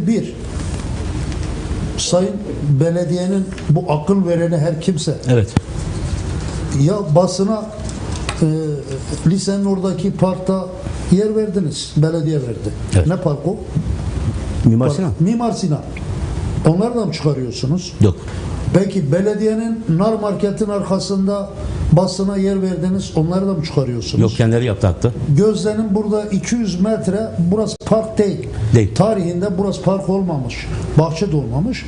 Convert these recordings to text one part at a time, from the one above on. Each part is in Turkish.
Bir, Sayın Belediyenin bu akıl vereni her kimse Evet. ya basına e, lisenin oradaki parkta yer verdiniz. Belediye verdi. Evet. Ne park o? Mimar Sinan. Mimar Sinan. Onları da mı çıkarıyorsunuz? Yok. Peki belediyenin nar marketin arkasında basına yer verdiniz. Onları da mı çıkarıyorsunuz? Yok kendileri yaptı hatta. Gözde'nin burada 200 metre burası park değil. Değil. Tarihinde burası park olmamış. Bahçe de olmamış.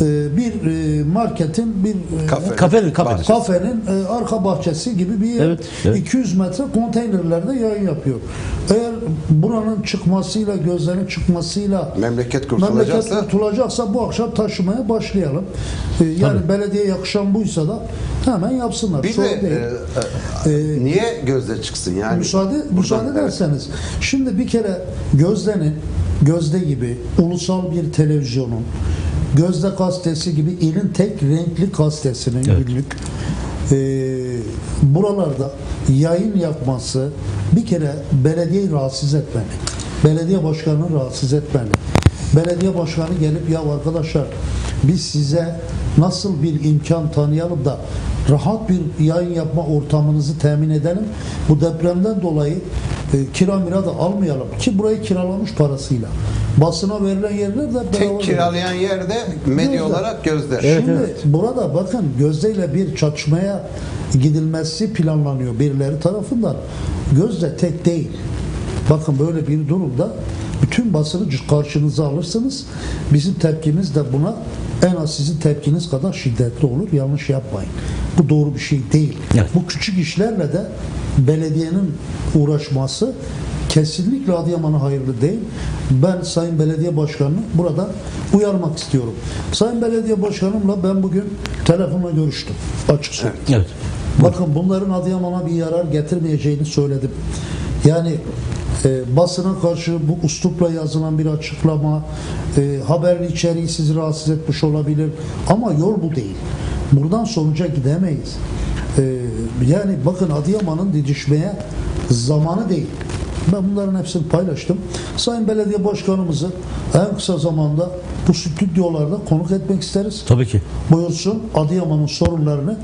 Ee, bir e, marketin bir e, Kafe. Kafenin, kafenin. Bahçe. kafenin e, arka bahçesi gibi bir yer. Evet, evet. 200 metre konteynerlerde yayın yapıyor. Eğer buranın çıkmasıyla, gözlerin çıkmasıyla Memleket memleket kurtulacaksa kurtulacaksa bu akşam taşımaya başlayalım. Ee, yani Tabii. belediye yakışan buysa da hemen yapsınlar. bir Sorun de değil. e, e, niye gözde çıksın yani? Müsaade Buradan- müsaade evet. ederseniz. Şimdi bir kere Gözde'nin Gözde gibi ulusal bir televizyonun Gözde gazetesi gibi ilin tek renkli gazetesinin Evet. günlük e, buralarda yayın yapması bir kere belediyeyi rahatsız etmeli. Belediye başkanını rahatsız etmeli. Belediye başkanı gelip ya arkadaşlar biz size nasıl bir imkan tanıyalım da rahat bir yayın yapma ortamınızı temin edelim. Bu depremden dolayı e, kira mira da almayalım ki burayı kiralamış parasıyla. Basına verilen yerler de bedava Tek kiralayan yerde medya Gözde. olarak gözde. Evet, Şimdi evet. burada bakın Gözde ile bir çatışmaya gidilmesi planlanıyor birileri tarafından. Gözde tek değil. Bakın böyle bir durumda bütün basını karşınıza alırsınız. Bizim tepkimiz de buna en az sizin tepkiniz kadar şiddetli olur. Yanlış yapmayın. Bu doğru bir şey değil. Evet. Bu küçük işlerle de belediyenin uğraşması kesinlikle Adıyaman'a hayırlı değil. Ben Sayın Belediye Başkanı'nı burada uyarmak istiyorum. Sayın Belediye Başkanımla ben bugün telefonla görüştüm. Açık söyleyeyim. Evet. Bakın bunların Adıyaman'a bir yarar getirmeyeceğini söyledim. Yani e, basına karşı bu uslupla yazılan bir açıklama, e, haberin içeriği sizi rahatsız etmiş olabilir ama yol bu değil. Buradan sonuca gidemeyiz. E, yani bakın Adıyaman'ın didişmeye zamanı değil. Ben bunların hepsini paylaştım. Sayın Belediye Başkanımızı en kısa zamanda bu stüdyolarda konuk etmek isteriz Tabii ki. buyursun Adıyaman'ın sorunlarını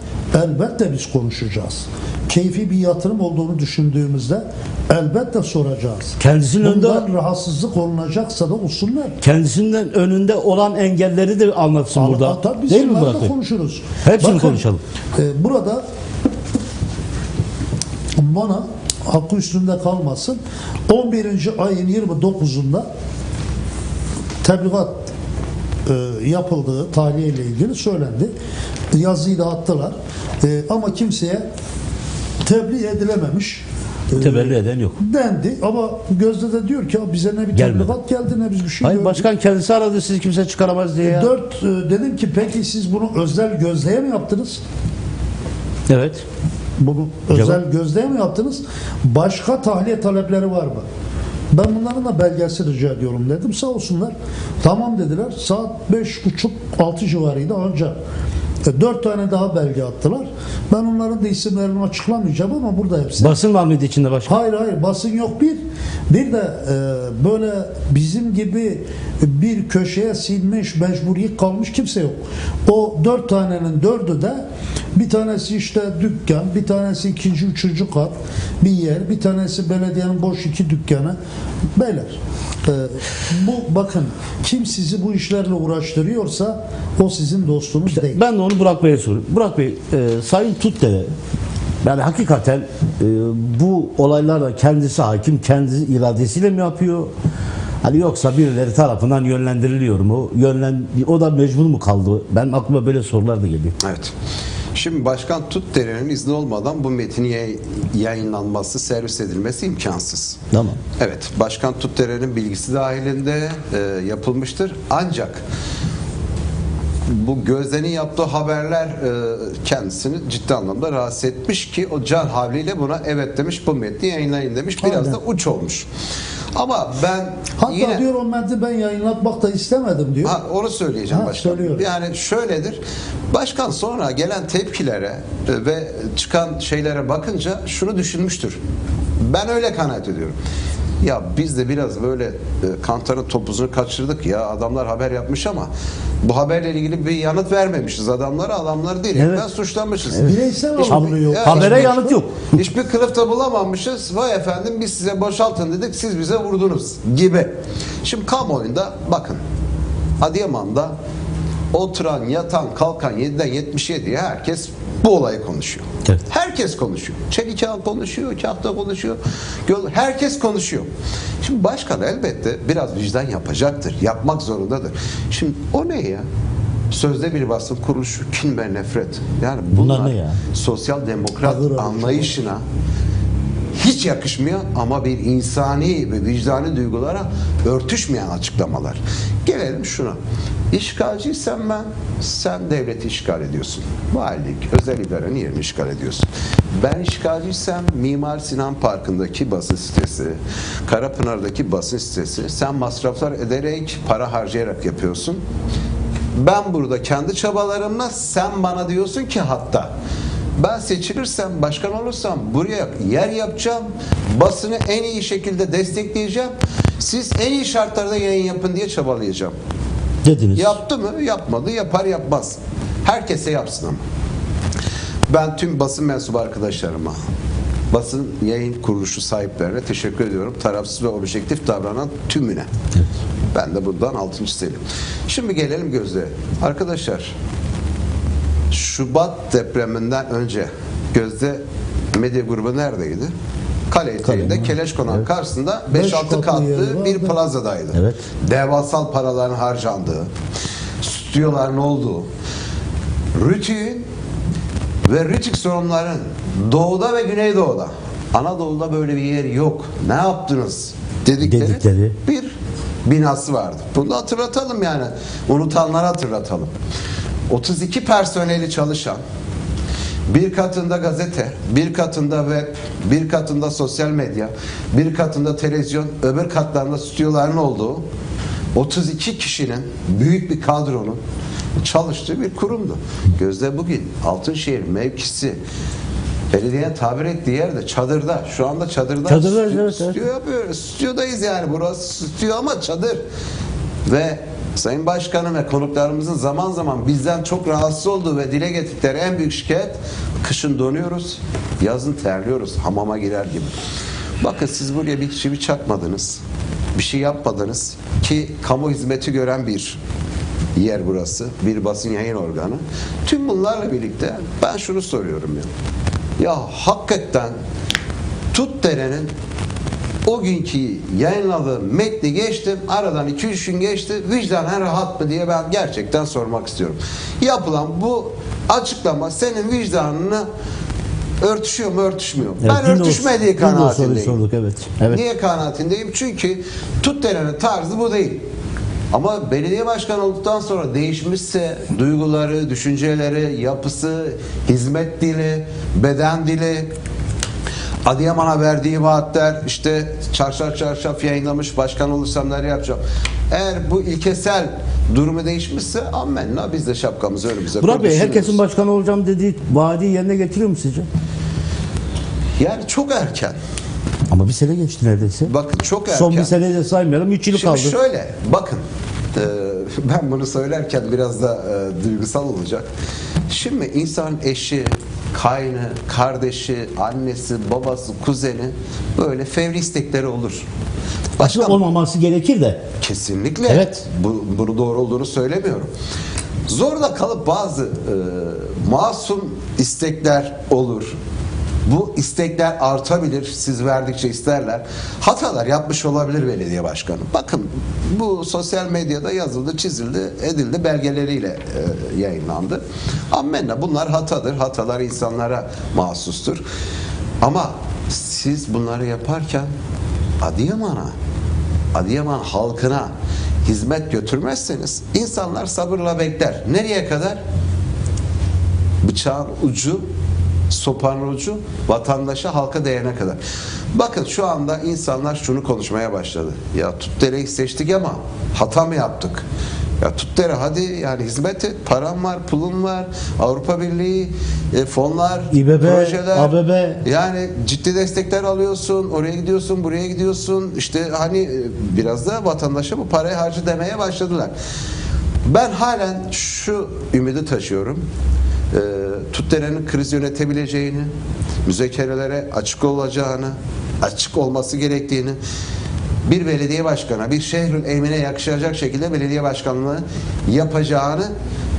elbette biz konuşacağız. Keyfi bir yatırım olduğunu düşündüğümüzde elbette soracağız. Kendisinin önünde rahatsızlık olunacaksa da olsunlar. kendisinden önünde olan engelleri de anlatsın burada. Hatta biz Değil mi Murat Bey? konuşuruz. Hepsini konuşalım. e, burada bana hakkı üstünde kalmasın 11. ayın 29'unda tebligat e, yapıldığı tahliye ile ilgili söylendi. Yazıyı da attılar. E, ama kimseye tebliğ edilememiş. E, Teberrü eden yok. dendi ama Gözde de diyor ki "Ya bize ne bir Gelmedi. tebligat geldi ne biz bir şey Hayır gördük." başkan kendisi aradı sizi kimse çıkaramaz diye ya. Dört e, dedim ki peki siz bunu özel gözleye mi yaptınız? Evet. Bunu özel gözleye mi yaptınız? Başka tahliye talepleri var mı? Ben bunların da belgesi rica ediyorum dedim. Sağ olsunlar. Tamam dediler. Saat beş buçuk altı civarıydı ancak e, dört tane daha belge attılar. Ben onların da isimlerini açıklamayacağım ama burada hepsi. Basın var mıydı içinde başkan? Hayır hayır basın yok bir. Bir de e, böyle bizim gibi bir köşeye sinmiş, mecburi kalmış kimse yok. O dört tanenin dördü de bir tanesi işte dükkan, bir tanesi ikinci, üçüncü kat bir yer, bir tanesi belediyenin boş iki dükkanı. Beyler e, bu bakın kim sizi bu işlerle uğraştırıyorsa o sizin dostunuz değil. Ben de onu Burak Bey'e soruyorum. Burak Bey, e, Sayın Tutdere yani hakikaten e, bu olaylarda kendisi hakim, kendi iradesiyle mi yapıyor? Hani yoksa birileri tarafından yönlendiriliyor mu? Yönlen o da mecbur mu kaldı? Ben aklıma böyle sorular da geliyor. Evet. Şimdi Başkan Tutdere'nin izni olmadan bu metin yay- yayınlanması, servis edilmesi imkansız. Tamam. Evet, Başkan Tutdere'nin bilgisi dahilinde e, yapılmıştır. Ancak bu Gözde'nin yaptığı haberler e, kendisini ciddi anlamda rahatsız etmiş ki o can havliyle buna evet demiş bu metni yayınlayın demiş. Biraz Aynen. da uç olmuş. Ama ben Hatta yine... diyor o metni ben yayınlatmak da istemedim diyor. Ha, onu söyleyeceğim Ha, başkan. söylüyorum. Yani şöyledir. Başkan sonra gelen tepkilere ve çıkan şeylere bakınca şunu düşünmüştür. Ben öyle kanaat ediyorum. Ya biz de biraz böyle e, kantarın topuzunu kaçırdık ya adamlar haber yapmış ama bu haberle ilgili bir yanıt vermemişiz adamlara adamlar değil. Evet. Ben suçlamışız. Bireysel Hiç- alımı yok. Evet. Habere Hiçbir- yanıt yok. Hiçbir kılıfta bulamamışız. Vay efendim biz size boşaltın dedik siz bize vurdunuz gibi. Şimdi kamuoyunda bakın Adıyaman'da oturan, yatan, kalkan 7'den 77'ye herkes bu olayı konuşuyor. Evet. Herkes konuşuyor. Çelikağ konuşuyor, Kahta konuşuyor. Herkes konuşuyor. Şimdi başkan elbette biraz vicdan yapacaktır. Yapmak zorundadır. Şimdi o ne ya? Sözde bir basın kuruluşu, kin ve nefret. Yani bunlar, Bunlar ne ya? sosyal demokrat ağır anlayışına hiç yakışmıyor ama bir insani ve vicdani duygulara örtüşmeyen açıklamalar. Gelelim şuna. İşgalciysen ben, sen devleti işgal ediyorsun. Valilik, özel idarenin yerini işgal ediyorsun. Ben işgalciysem Mimar Sinan Parkı'ndaki basın sitesi, Karapınar'daki basın sitesi, sen masraflar ederek, para harcayarak yapıyorsun. Ben burada kendi çabalarımla sen bana diyorsun ki hatta ben seçilirsem, başkan olursam buraya yer yapacağım. Basını en iyi şekilde destekleyeceğim. Siz en iyi şartlarda yayın yapın diye çabalayacağım. Dediniz. Yaptı mı? Yapmadı. Yapar yapmaz. Herkese yapsın ama. Ben tüm basın mensubu arkadaşlarıma, basın yayın kuruluşu sahiplerine teşekkür ediyorum. Tarafsız ve objektif davranan tümüne. Ben de buradan altını çizelim. Şimdi gelelim Gözde. Arkadaşlar Şubat depreminden önce Gözde medya grubu neredeydi? Kale eteğinde Keleş Konak karşısında Beş 5-6 katlı bir plazadaydı. Evet. Devasal paraların harcandığı, stüdyoların olduğu, Rütük'ün ve Rütük sorunların doğuda ve güneydoğuda Anadolu'da böyle bir yer yok. Ne yaptınız? Dedikleri, Dedikleri. bir binası vardı. Bunu hatırlatalım yani. Unutanlara hatırlatalım. 32 personeli çalışan bir katında gazete, bir katında web, bir katında sosyal medya, bir katında televizyon, öbür katlarında stüdyoların olduğu 32 kişinin büyük bir kadronun çalıştığı bir kurumdu. Gözde bugün Altınşehir mevkisi belediye tabir ettiği yerde çadırda. Şu anda çadırda Çadırda, stü- evet, evet. stüdyo yapıyoruz. Stüdyodayız yani. Burası stüdyo ama çadır. Ve Sayın Başkanım ve konuklarımızın zaman zaman bizden çok rahatsız olduğu ve dile getirdikleri en büyük şikayet kışın donuyoruz, yazın terliyoruz hamama girer gibi. Bakın siz buraya bir çivi çakmadınız. Bir şey yapmadınız ki kamu hizmeti gören bir yer burası. Bir basın yayın organı. Tüm bunlarla birlikte ben şunu soruyorum ya. Ya hakikaten Tutdere'nin o günkü yayınladığı metni geçtim. Aradan 2-3 gün geçti. Vicdanen rahat mı diye ben gerçekten sormak istiyorum. Yapılan bu açıklama senin vicdanını örtüşüyor mu örtüşmüyor mu? Evet, ben örtüşmediği kanaatindeyim. sorduk, evet. Evet. Niye kanaatindeyim? Çünkü Tutdere'nin tarzı bu değil. Ama belediye başkanı olduktan sonra değişmişse duyguları, düşünceleri, yapısı, hizmet dili, beden dili, Adıyaman'a verdiği vaatler işte çarşaf çarşaf yayınlamış başkan olursam neler yapacağım. Eğer bu ilkesel durumu değişmişse ammenna biz de şapkamızı önümüze Burak Bey herkesin başkanı olacağım dediği vaadi yerine getiriyor mu sizce? Yani çok erken. Ama bir sene geçti neredeyse. Bakın çok erken. Son bir seneyi de saymayalım. 3 yıl Şimdi kaldı. şöyle bakın e, ben bunu söylerken biraz da e, duygusal olacak. Şimdi insan eşi, kaynı, kardeşi, annesi, babası, kuzeni böyle fevri istekleri olur. Aslında olmaması gerekir de. Kesinlikle. Evet. Bu, bunu doğru olduğunu söylemiyorum. Zorla kalıp bazı e, masum istekler olur. Bu istekler artabilir. Siz verdikçe isterler. Hatalar yapmış olabilir belediye başkanı. Bakın bu sosyal medyada yazıldı, çizildi, edildi, belgeleriyle e, yayınlandı. Ammenna bunlar hatadır. Hatalar insanlara mahsustur. Ama siz bunları yaparken Adıyaman'a Adıyaman halkına hizmet götürmezseniz insanlar sabırla bekler. Nereye kadar? Bıçağın ucu, sopanın ucu vatandaşa, halka değene kadar. Bakın şu anda insanlar şunu konuşmaya başladı. Ya Tutdere'yi seçtik ama hata mı yaptık? Ya Tuttere hadi yani hizmet et. Param var, pulun var. Avrupa Birliği e, fonlar, İBB, projeler. ABB. Yani ciddi destekler alıyorsun. Oraya gidiyorsun, buraya gidiyorsun. İşte hani e, biraz da vatandaşa bu parayı harcı demeye başladılar. Ben halen şu ümidi taşıyorum. E, Tuttere'nin kriz yönetebileceğini, müzakerelere açık olacağını, açık olması gerektiğini, bir belediye başkanı, bir şehrin emine yakışacak şekilde belediye başkanlığı yapacağını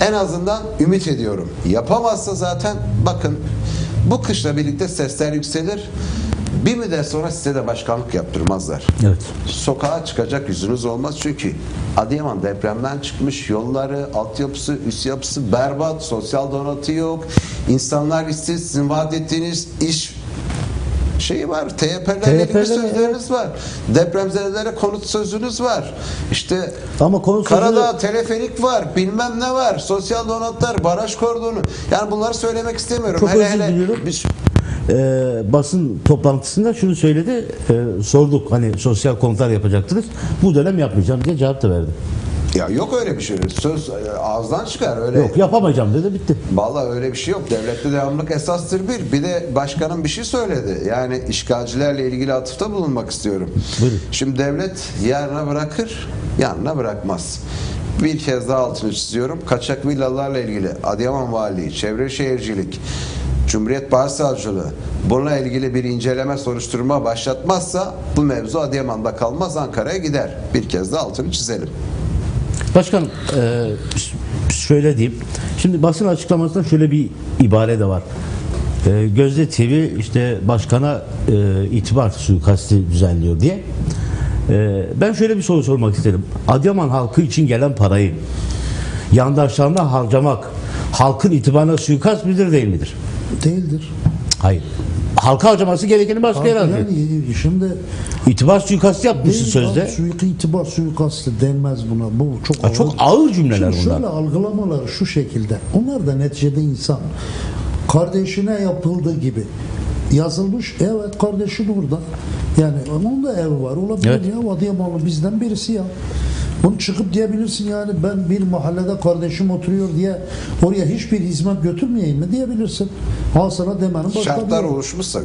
en azından ümit ediyorum. Yapamazsa zaten bakın bu kışla birlikte sesler yükselir. Bir müddet sonra size de başkanlık yaptırmazlar. Evet. Sokağa çıkacak yüzünüz olmaz çünkü Adıyaman depremden çıkmış yolları, altyapısı, üst yapısı berbat, sosyal donatı yok. İnsanlar işsiz, sizin vaat ettiğiniz iş şeyi var. TYP'lerle ilgili sözleriniz var. Depremzedelere konut sözünüz var. İşte Ama konut Karadağ teleferik var. Bilmem ne var. Sosyal donatlar, baraj kordonu. Yani bunları söylemek istemiyorum. Çok hele hele diliyorum. biz Ee, basın toplantısında şunu söyledi. e, sorduk hani sosyal konutlar yapacaktınız. Bu dönem yapmayacağım diye cevap da verdi. ya yok öyle bir şey. Söz e, ağızdan çıkar öyle. Yok yapamayacağım dedi bitti. Vallahi öyle bir şey yok. Devlette devamlılık esastır bir. Bir de başkanım bir şey söyledi. Yani işgalcilerle ilgili atıfta bulunmak istiyorum. Buyurun. Şimdi devlet yarına bırakır, yanına bırakmaz. Bir kez daha altını çiziyorum. Kaçak villalarla ilgili Adıyaman Valiliği, Çevre Şehircilik, Cumhuriyet Başsavcılığı bununla ilgili bir inceleme soruşturma başlatmazsa bu mevzu Adıyaman'da kalmaz Ankara'ya gider. Bir kez daha altını çizelim. Başkanım e, şöyle diyeyim. Şimdi basın açıklamasında şöyle bir ibare de var. E, Gözde TV işte başkana e, itibar suikasti düzenliyor diye. E, ben şöyle bir soru sormak isterim. Adıyaman halkı için gelen parayı yandaşlarına harcamak halkın itibarına suikast midir değil midir? Değildir. Hayır. Halka harcaması gerekeni başka harcıyor. Yani şimdi İtibar suikastı yapmışsın sözde. suik itibar suikastı denmez buna. Bu çok Ha, ağır. çok ağır cümleler Şimdi bunlar. Şöyle algılamaları şu şekilde. Onlar da neticede insan. Kardeşine yapıldığı gibi yazılmış. Evet kardeşin orada. Yani onun da evi var. Olabilir Evet. ya. Adıyamanlı bizden birisi ya. Bunu çıkıp diyebilirsin yani ben bir mahallede kardeşim oturuyor diye oraya hiçbir hizmet götürmeyeyim mi diyebilirsin. Al sana demenin başka Şartlar oluşmuşsa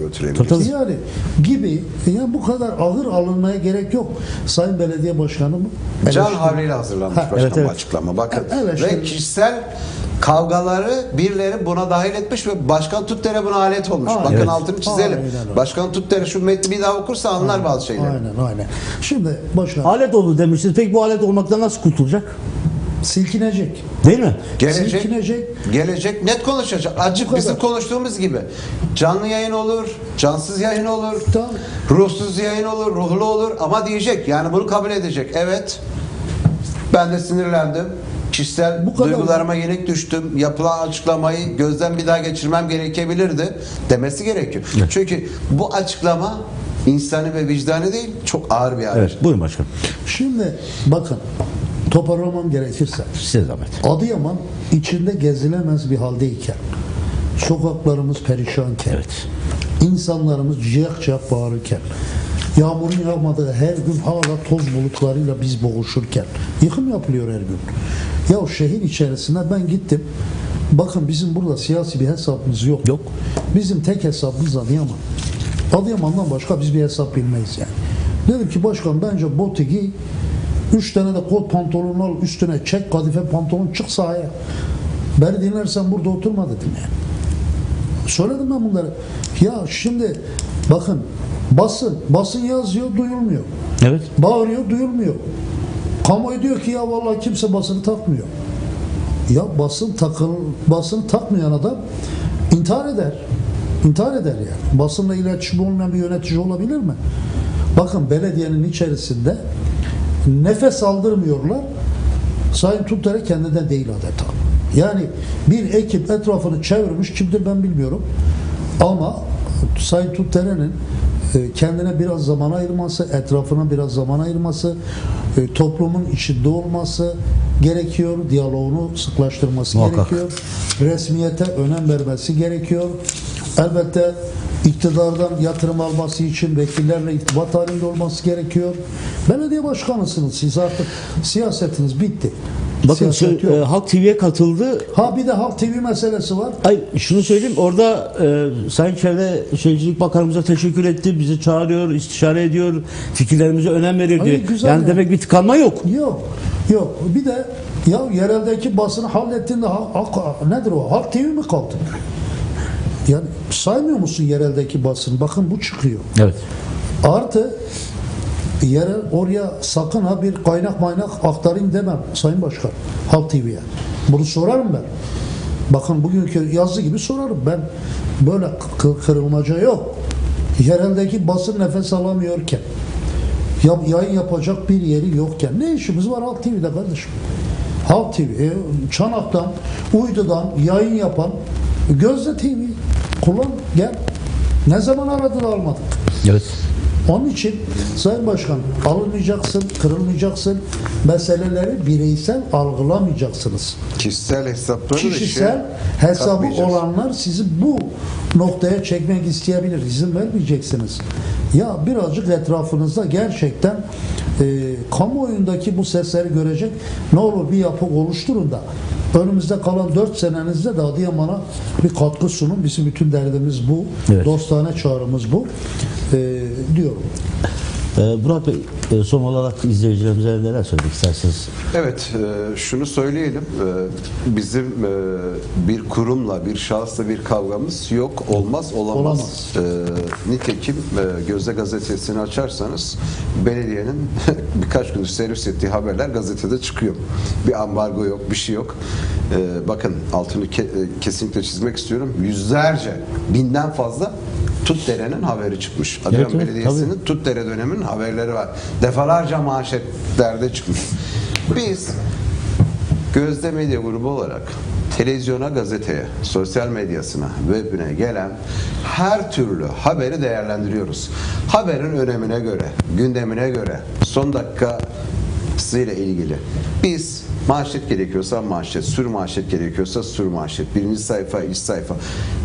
tabii. Yani gibi ya bu kadar ağır alınmaya gerek yok. Sayın Belediye Başkanı mı? Can havliyle hazırlanmış Ha, başkan evet, evet. bu açıklama. Bakın. Evet. ve kişisel kavgaları birileri buna dahil etmiş ve Başkan Tuttere buna alet olmuş. Aynen. Bakın Evet. altını çizelim. Aynen. Başkan Tuttere şu metni bir daha okursa anlar bazı şeyleri. Aynen aynen. Şimdi başkan Alet oldu demiştiniz. Peki bu alet olmaktan nasıl kurtulacak? silkinecek. Değil mi? Gelecek, Silkinecek. gelecek net konuşacak. Acık bizim konuştuğumuz gibi. Canlı yayın olur, cansız yayın olur, Tamam. ruhsuz yayın olur, ruhlu olur ama diyecek. Yani bunu kabul edecek. Evet. Ben de sinirlendim. Kişisel Bu kadar. duygularıma yenik düştüm. Yapılan açıklamayı gözden bir daha geçirmem gerekebilirdi demesi gerekiyor. Çünkü bu açıklama insani ve vicdani değil, çok ağır bir hal. Evet. Buyurun başkanım. Şimdi bakın toparlamam gerekirse Size zahmet. Adıyaman içinde gezilemez bir haldeyken sokaklarımız perişanken Evet. insanlarımız ciyak ciyak bağırırken yağmurun yağmadığı her gün hala toz bulutlarıyla biz boğuşurken yıkım yapılıyor her gün. Ya şehir içerisine ben gittim. Bakın bizim burada siyasi bir hesabımız yok. Yok. Bizim tek hesabımız Adıyaman. Adıyaman'dan başka biz bir hesap bilmeyiz yani. Dedim ki başkan bence botu giy. Üç tane de kot pantolon al üstüne çek kadife pantolon çık sahaya. Beni dinlersen burada oturma dedim yani. Söyledim ben bunları. Ya şimdi bakın basın, basın yazıyor duyulmuyor. Evet. Bağırıyor duyulmuyor. Kamuoyu diyor ki ya vallahi kimse basını takmıyor. Ya basın takıl, basın takmayan adam intihar eder. İntihar eder yani. Basınla iletişim olmayan bir yönetici olabilir mi? Bakın belediyenin içerisinde nefes aldırmıyorlar. Sayın Tunter'e kendinden değil adeta. Yani bir ekip etrafını çevirmiş kimdir ben bilmiyorum. Ama Sayın Tunter'in e, kendine biraz zaman ayırması, etrafına biraz zaman ayırması, e, toplumun içinde olması gerekiyor, diyaloğunu sıklaştırması Muhakkak. gerekiyor, resmiyete önem vermesi gerekiyor. Elbette iktidardan yatırım alması için vekillerle irtibat halinde olması gerekiyor. Belediye başkanısınız siz artık siyasetiniz bitti. Bakın Siyaset yok. e, Halk TV'ye katıldı. Ha bir de Halk TV meselesi var. Ay şunu söyleyeyim orada e, Sayın Çevre Şehircilik Bakanımıza teşekkür etti. Bizi çağırıyor, istişare ediyor, fikirlerimize önem veriyor Ay, diyor. güzel Yani ya. demek bir tıkanma yok. Yok. Yok. Bir de ya yereldeki basını hallettiğinde ha- halk- nedir o? Halk TV mi kaldı? Yani saymıyor musun yereldeki basın? Bakın bu çıkıyor. Evet. Artı yerel oraya sakın ha bir kaynak maynak aktarayım demem Sayın Başkan. Halk TV'ye. Bunu sorarım ben. Bakın bugünkü yazı gibi sorarım. Ben böyle kı- kırılmaca yok. Yereldeki basın nefes alamıyorken ya, yayın yapacak bir yeri yokken ne işimiz var Halk TV'de kardeşim? Halk TV, e, Çanak'tan, Uydu'dan yayın yapan Gözde TV kullan gel. Ne zaman aradın almadık. Evet. Onun için Sayın Başkan alınmayacaksın, kırılmayacaksın. Meseleleri bireysel algılamayacaksınız. Kişisel hesapları Kişisel işe hesabı olanlar sizi bu noktaya çekmek isteyebilir. İzin vermeyeceksiniz. Ya birazcık etrafınızda gerçekten e, kamuoyundaki bu sesleri görecek ne olur bir yapı oluşturun da önümüzde kalan 4 senenizde de Adıyaman'a bir katkı sunun. Bizim bütün derdimiz bu. Evet. Dostane çağrımız bu. E, diyorum. E, Murat Bey e, son olarak izleyicilerimize neler söylemek istersiniz? Evet, e, şunu söyleyelim. E, bizim bir kurumla, bir şahısla bir kavgamız yok, olmaz, olamaz. Olamaz. Nitekim Gözde Gazetesi'ni açarsanız belediyenin birkaç gündür servis ettiği haberler gazetede çıkıyor. Bir ambargo yok, bir şey yok. Bakın altını ke- kesinlikle çizmek istiyorum. Yüzlerce, binden fazla Tutdere'nin haberi çıkmış. Adıyaman evet, Belediyesi'nin Tutdere döneminin haberleri var. Defalarca manşetlerde çıkmış. Biz Gözde Medya Grubu olarak televizyona, gazeteye, sosyal medyasına, webine gelen her türlü haberi değerlendiriyoruz. Haberin önemine göre, gündemine göre, son dakikasıyla ilgili biz manşet gerekiyorsa manşet, sür manşet gerekiyorsa sür manşet, birinci sayfa, iç sayfa.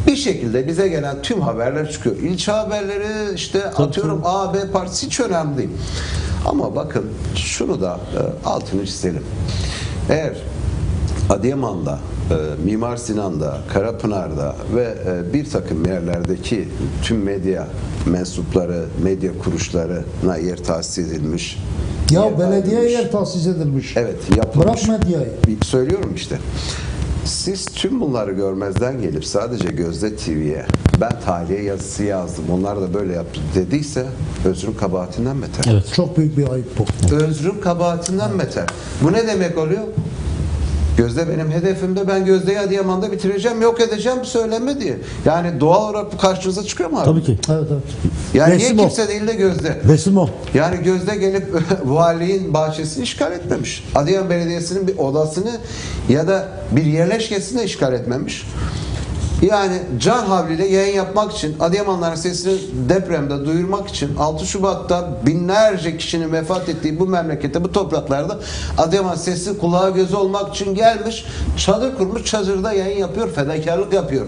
Bir şekilde bize gelen tüm haberler çıkıyor. İlçe haberleri işte atıyorum A, B partisi hiç önemli değil. Ama bakın şunu da e, altını çizelim. Eğer Adıyaman'da, Mimar Sinan'da, Karapınar'da ve e, bir takım yerlerdeki tüm medya mensupları, medya kuruluşlarına yer tahsis edilmiş. Ya yer belediye ayrılmış. yer tahsis edilmiş. Evet yapılmış. Bırak medyayı. Bir- Söylüyorum işte. Siz tüm bunları görmezden gelip sadece Gözde TV'ye ben tahliye yazısı yazdım onlar da böyle yaptı dediyse özrün kabahatinden beter. Evet. Çok büyük bir ayıp bu. Özrün kabahatinden beter. Bu ne demek oluyor? Gözde benim hedefimde ben Gözde'yi Adıyaman'da bitireceğim yok edeceğim söyleme diye. Yani doğal olarak bu karşınıza çıkıyor mu abi? Tabii ki. Evet evet. Yani Resim niye o. kimse değil de Gözde? Resim o. Yani Gözde gelip valiliğin bahçesini işgal etmemiş. Adıyaman Belediyesi'nin bir odasını ya da bir yerleşkesini işgal etmemiş. Yani can havliyle yayın yapmak için, Adıyamanların sesini depremde duyurmak için 6 Şubat'ta binlerce kişinin vefat ettiği bu memlekette, bu topraklarda Adıyaman sesi kulağı gözü olmak için gelmiş, çadır kurmuş, çadırda yayın yapıyor, fedakarlık yapıyor.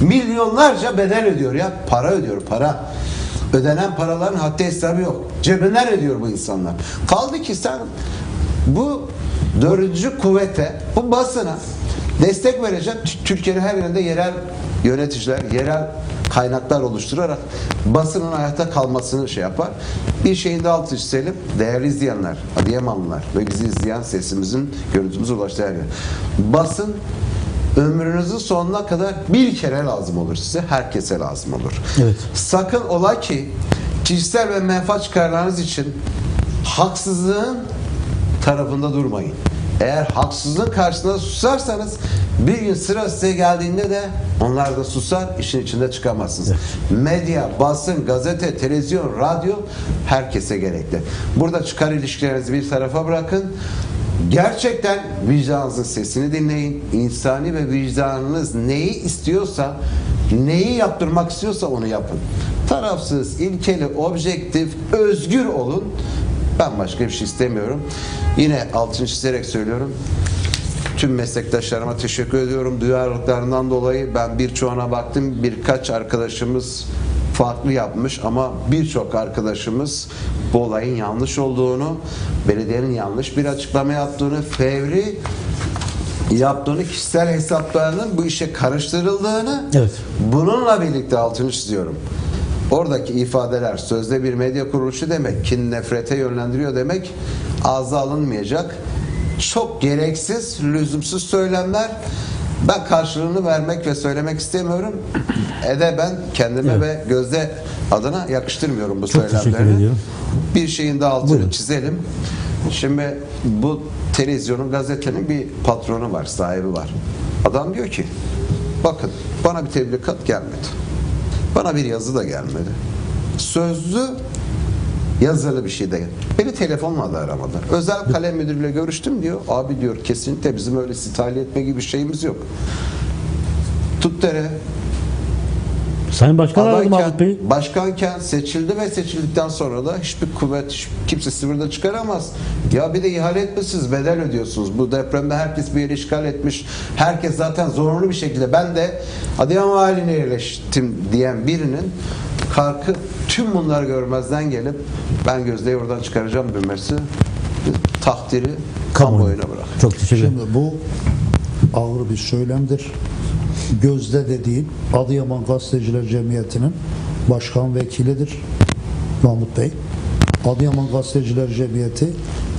Milyonlarca bedel ödüyor ya, para ödüyor, para. Ödenen paraların haddi hesabı yok. Cebinden ödüyor bu insanlar. Kaldı ki sen bu dördüncü kuvvete, bu basına destek verecek. Türkiye'nin her yerinde yerel yöneticiler, yerel kaynaklar oluşturarak basının hayatta kalmasını şey yapar. Bir şeyi de altı çizelim. Değerli izleyenler, Adıyamanlılar ve bizi izleyen sesimizin, görüntümüze ulaştığı her yer. Basın ömrünüzün sonuna kadar bir kere lazım olur size. Herkese lazım olur. Evet. Sakın ola ki kişisel ve menfaat çıkarlarınız için haksızlığın tarafında durmayın. Eğer haksızlığın karşısında susarsanız bir gün sıra size geldiğinde de onlar da susar, işin içinde çıkamazsınız. Medya, basın, gazete, televizyon, radyo herkese gerekli. Burada çıkar ilişkilerinizi bir tarafa bırakın. Gerçekten vicdanınızın sesini dinleyin. İnsani ve vicdanınız neyi istiyorsa, neyi yaptırmak istiyorsa onu yapın. Tarafsız, ilkeli, objektif, özgür olun. Ben başka bir şey istemiyorum. Yine altını çizerek söylüyorum. Tüm meslektaşlarıma teşekkür ediyorum. Duyarlılıklarından dolayı ben birçoğuna baktım. Birkaç arkadaşımız farklı yapmış ama birçok arkadaşımız bu olayın yanlış olduğunu, belediyenin yanlış bir açıklama yaptığını, fevri yaptığını kişisel hesaplarının bu işe karıştırıldığını Evet. bununla birlikte altını çiziyorum. Oradaki ifadeler sözde bir medya kuruluşu demek, kin nefrete yönlendiriyor demek ağza alınmayacak. Çok gereksiz, lüzumsuz söylemler. Ben karşılığını vermek ve söylemek istemiyorum. Ede ben kendime Evet. ve Gözde adına yakıştırmıyorum bu Çok teşekkür söylemleri. ediyorum. Bir şeyin de altını Buyurun. çizelim. Şimdi bu televizyonun gazetenin bir patronu var, sahibi var. Adam diyor ki bakın bana bir tebligat gelmedi. Bana bir yazı da gelmedi. Sözlü yazılı bir şey de. Beni telefonla da aramadılar. Özel kalem müdürüyle görüştüm diyor. Abi diyor kesinlikle bizim öyle sitali etme gibi bir şeyimiz yok. Tuttere Sayın Başkan aradı Mahmut Bey. Başkanken seçildi ve seçildikten sonra da hiçbir kuvvet, hiç- kimse sınırda çıkaramaz. Ya bir de ihale etmişsiniz, bedel ödüyorsunuz. Bu depremde herkes bir yeri işgal etmiş. Herkes zaten zorunlu bir şekilde. Ben de Adıyaman haline yerleştim diyen birinin kalkıp tüm bunları görmezden gelip ben Gözde'yi oradan çıkaracağım demesi takdiri kamuoyuna bırak. Çok teşekkür ederim. Şimdi bu ağır bir söylemdir. Gözde dediğin Adıyaman Gazeteciler Cemiyeti'nin başkan vekilidir Mahmut Bey. Adıyaman Gazeteciler Cemiyeti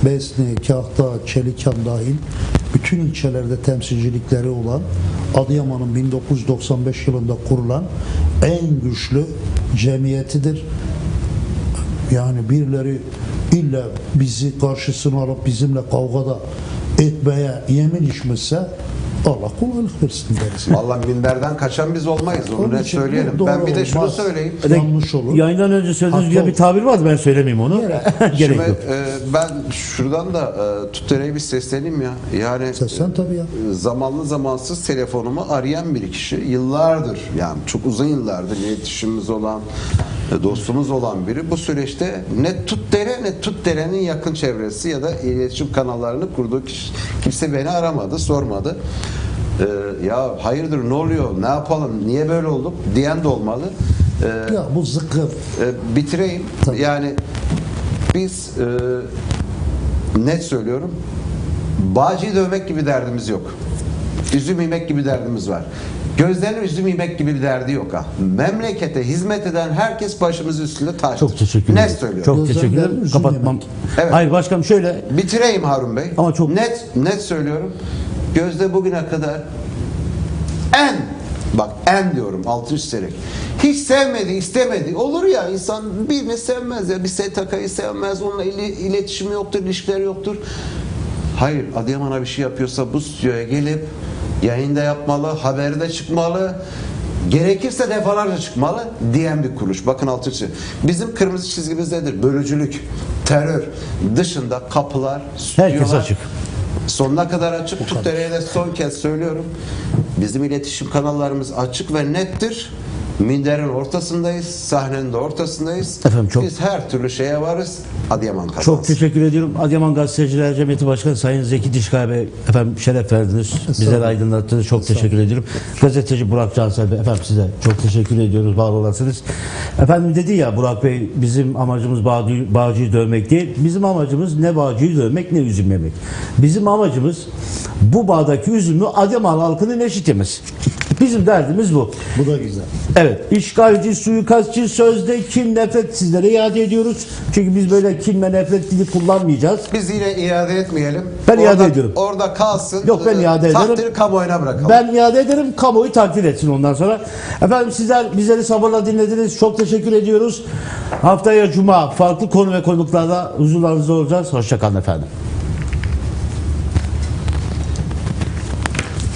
Besni, Kahta, Çelikan dahil bütün ilçelerde temsilcilikleri olan Adıyaman'ın 1995 yılında kurulan en güçlü cemiyetidir. Yani birileri illa bizi karşısına alıp bizimle kavgada etmeye yemin içmişse Allah kolaylık versin deriz. Vallahi minberden kaçan biz olmayız. Onu Onun net için söyleyelim. doğru Ben bir de şunu olmaz. söyleyeyim. Yanlış olur. Yayından önce söylediğiniz Haklı gibi bir tabir vardı ben söylemeyeyim onu. Gerek Şimdi, yok. e, ben şuradan da e, Tuttere'ye bir sesleneyim ya. Yani Seslen tabii ya. e, zamanlı zamansız telefonumu arayan bir kişi yıllardır yani çok uzun yıllardır iletişimimiz olan e, dostumuz olan biri bu süreçte ne Tuttere ne Tuttere'nin yakın çevresi ya da iletişim kanallarını kurduğu kişi, kimse beni aramadı, sormadı. E, ya hayırdır ne oluyor, ne yapalım, niye böyle olduk diyen de olmalı. E, Ya bu zıkkır. e, bitireyim. Tabii. Yani biz e, net söylüyorum. Bağcıyı dövmek gibi derdimiz yok. Üzüm yemek gibi derdimiz var. Gözlerin üzüm yemek gibi bir derdi yok ha. Memlekete hizmet eden herkes başımız üstünde taş. Çok teşekkür Net ederim. söylüyorum. Çok Gözlemlerin teşekkür ederim. üzüm Kapatmam. yemek. Evet. Hayır başkanım şöyle Bitireyim Harun Bey. Ama çok- net net söylüyorum. Gözde bugüne kadar en bak en diyorum altı çizerek hiç sevmedi istemedi olur ya insan birini sevmez ya bir STK'yı sevmez onunla ili, iletişimi yoktur ilişkileri yoktur hayır Adıyaman'a bir şey yapıyorsa bu stüdyoya gelip yayında yapmalı haberde çıkmalı gerekirse defalarca çıkmalı diyen bir kuruluş. Bakın altı çizgi. Bizim kırmızı çizgimiz nedir? Bölücülük, terör dışında kapılar, stüdyolar açık. Sonuna kadar açık. De son kez söylüyorum. Bizim iletişim kanallarımız açık ve nettir. Minderin ortasındayız, sahnenin de ortasındayız. Efendim çok- Biz her türlü şeye varız. Adıyaman kazansın. Çok teşekkür ediyorum. Adıyaman Gazeteciler Cemiyeti Başkanı Sayın Zeki Dişkaya Bey efendim şeref verdiniz. Bizleri aydınlattınız. Çok teşekkür ediyorum. Gazeteci Burak Cansel Bey efendim size çok teşekkür ediyoruz. Var olasınız. Efendim dedi ya Burak Bey bizim amacımız bağcı, bağcıyı dövmek değil. Bizim amacımız ne bağcıyı dövmek ne üzüm yemek. Bizim amacımız bu bağdaki üzümü Adıyaman halkının eşitlemesi. Bizim derdimiz bu. Bu da güzel. Evet, işgalci, suikastçı, sözde kin, nefret sizlere iade ediyoruz. Çünkü biz böyle kin ve nefret dili kullanmayacağız. Biz yine iade etmeyelim. Ben iade Orada- ediyorum. Orada kalsın. Yok, ben iade ederim. Takdiri kamuoyuna bırakalım. Ben iade ederim, kamuoyu takdir etsin ondan sonra. Efendim sizler bizleri sabırla dinlediniz. Çok teşekkür ediyoruz. Haftaya Cuma farklı konu ve konuklarla huzurlarınızda olacağız. Hoşçakalın efendim.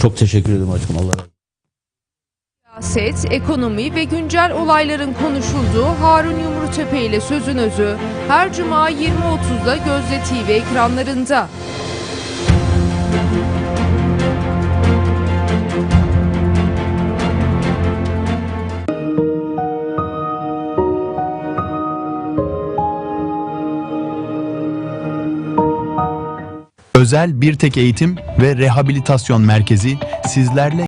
Çok teşekkür ederim aşkım. Allah razı olsun. Siyaset, ekonomi ve güncel olayların konuşulduğu Harun Yumrutepe ile Sözün Özü her cuma 20.30'da Gözde TV ekranlarında. Özel bir tek eğitim ve rehabilitasyon merkezi sizlerle